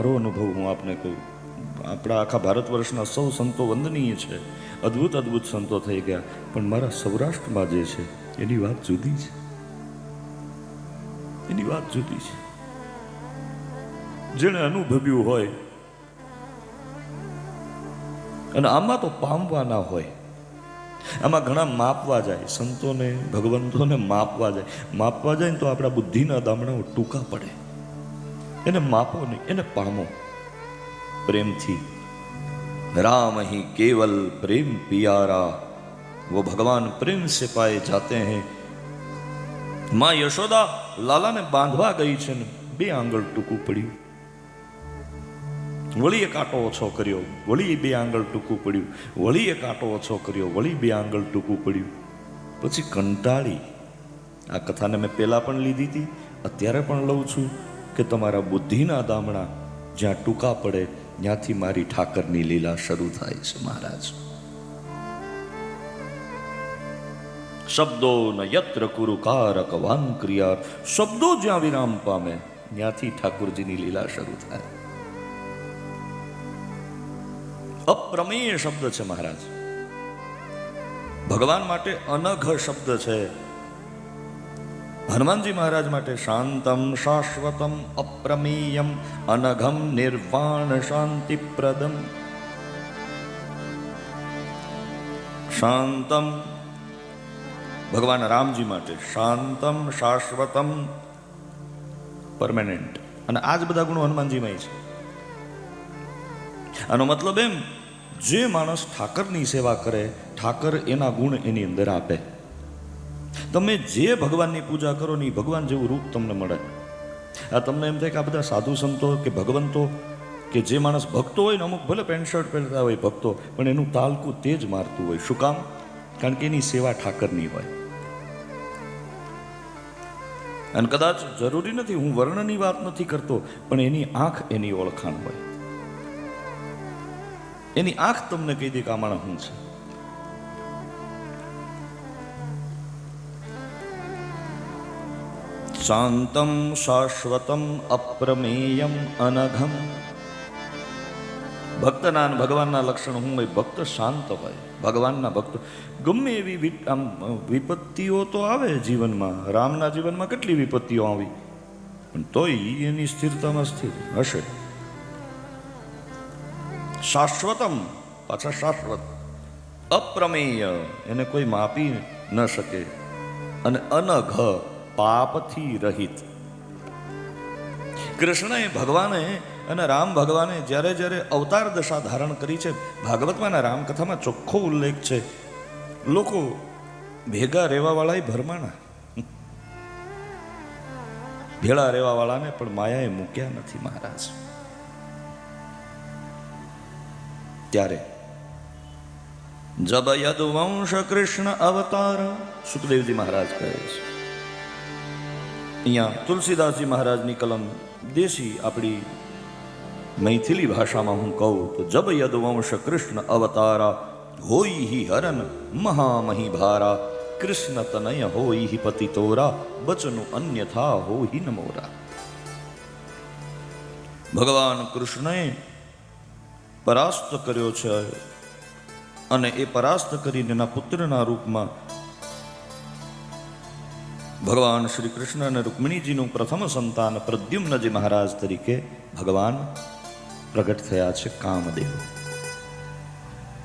મારો અનુભવ હું આપને કહું. આપણા આખા ભારત વર્ષના સૌ સંતો વંદનીય છે. અદ્ભુત અદ્ભુત સંતો થઈ ગયા. પણ મારા સૌરાષ્ટ્રમાં જે છે, એની વાત જુદી છે. એની વાત જુદી છે. જેણે અનુભવ્યું હોય, અને આમાં તો પામવાના હોય. આમાં ઘણા માપવા જાય. સંતોને, ભગવંતોને માપવા જાય. માપવા જાય ને તો આપણા બુદ્ધિના દામણાઓ ટૂંકા પડે. એને માપો નહીં એને પામો પ્રેમથી राम ही केवल प्रेम पियारा वो भगवान प्रेम से पाए जाते हैं माँ यशोदा લાલાને બાંધવા ગઈ છે ને બે આંગળ ટૂંકું પડ્યું વળી એક આંટો ઓછો કર્યો વળી બે આંગળ ટૂંકું પડ્યું વળી એક આંટો ઓછો કર્યો વળી બે આંગળ ટૂંકું પડ્યું પછી કંટાળી આ કથાને મેં પહેલાં પણ લીધી હતી અત્યારે પણ લઉં છું કે તમારા બુદ્ધિના દામણા જ્યાં ટૂંકા પડે, ત્યાંથી મારી ઠાકરની લીલા શરૂ થાય છે, મહારાજ. શબ્દો ન યત્ર કુરુ કારક વાન ક્રિયા, શબ્દો જ્યાં વિરામ પામે, ત્યાંથી ઠાકુરજીની લીલા શરૂ થાય. અપ્રમેય શબ્દ છે, મહારાજ. ભગવાન માટે અનઘ શબ્દ છે. હનુમાનજી મહારાજ માટે શાંતમ, શાશ્વતમ, અપ્રમેયમ, અનઘમ, નિર્વાણ, શાંતિપ્રદમ. શાંતમ. ભગવાન રામજી માટે શાંતમ, શાશ્વતમ, પરમેનન્ટ. અને આ જ બધા ગુણો હનુમાનજીમાં છે. આનો મતલબ એમ, જે માણસ ઠાકરની સેવા કરે, ઠાકર એના ગુણ એની અંદર આપે. તમે જે ભગવાનની પૂજા કરો ને એ ભગવાન જેવું રૂપ તમને મળે. આ તમને એમ થાય કે આ બધા સાધુ સંતો કે ભગવંતો કે જે માણસ ભક્તો હોય ને અમુક ભલે પેન્ટ શર્ટ પહેરતા હોય ભક્તો, પણ એનું તાલકું તે જ મારતું હોય. શું કામ? કારણ કે એની સેવા ઠાકરની હોય. અને કદાચ જરૂરી નથી, હું વર્ણની વાત નથી કરતો, પણ એની આંખ એની ઓળખાણ હોય. એની આંખ તમને કહી દે કે આ માણસ શું છે. શાંતમ શાશ્વતમ અપ્રમેયમ અનઘમ ભક્તના ભગવાનના લક્ષણ હું હોય ભક્ત શાંત હોય ભગવાનના ભક્ત ગમે એવી આમ વિપત્તિઓ તો આવે જીવનમાં રામના જીવનમાં કેટલી વિપત્તિઓ આવી પણ તોય એની સ્થિરતામાં સ્થિર હશે શાશ્વતમ પાછા શાશ્વત અપ્રમેય એને કોઈ માપી ન શકે અને અનઘ પાપથી રહિત. કૃષ્ણએ ભગવાને અને રામ ભગવાને જ્યારે જ્યારે અવતાર દશા ધારણ કરી છે ભાગવતમાં રામકથામાં ચોખ્ખો ઉલ્લેખ છે. લોકો ભેગા રહેવાવાળાએ ભરમાણા. ભેળા રહેવાવાળાને પણ માયાએ મૂક્યા નથી મહારાજ. ત્યારે જબ યદુવંશ કૃષ્ણ અવતાર, સુખદેવજી મહારાજ કહે છે. અહીંયા તુલસીદાસજી મહારાજની કલમ દેશી આપણી મૈથિલી ભાષામાં હું કહું તો જબ યદુવંશ કૃષ્ણ અવતારા હોઈ હિ હરન મહામહી ભારા. કૃષ્ણ તનય હોઈ હિ પતિ તોરા, બચનું અન્યથા હોઈ નમોરા ભગવાન કૃષ્ણએ પરાસ્ત કર્યો છે અને એ પરાસ્ત કરીને એના પુત્રના રૂપમાં ભગવાન શ્રી કૃષ્ણ અને રૂકમિણીજીનું પ્રથમ સંતાન પ્રદ્યુમ્નજી મહારાજ તરીકે ભગવાન પ્રગટ થયા છે કામદેવ.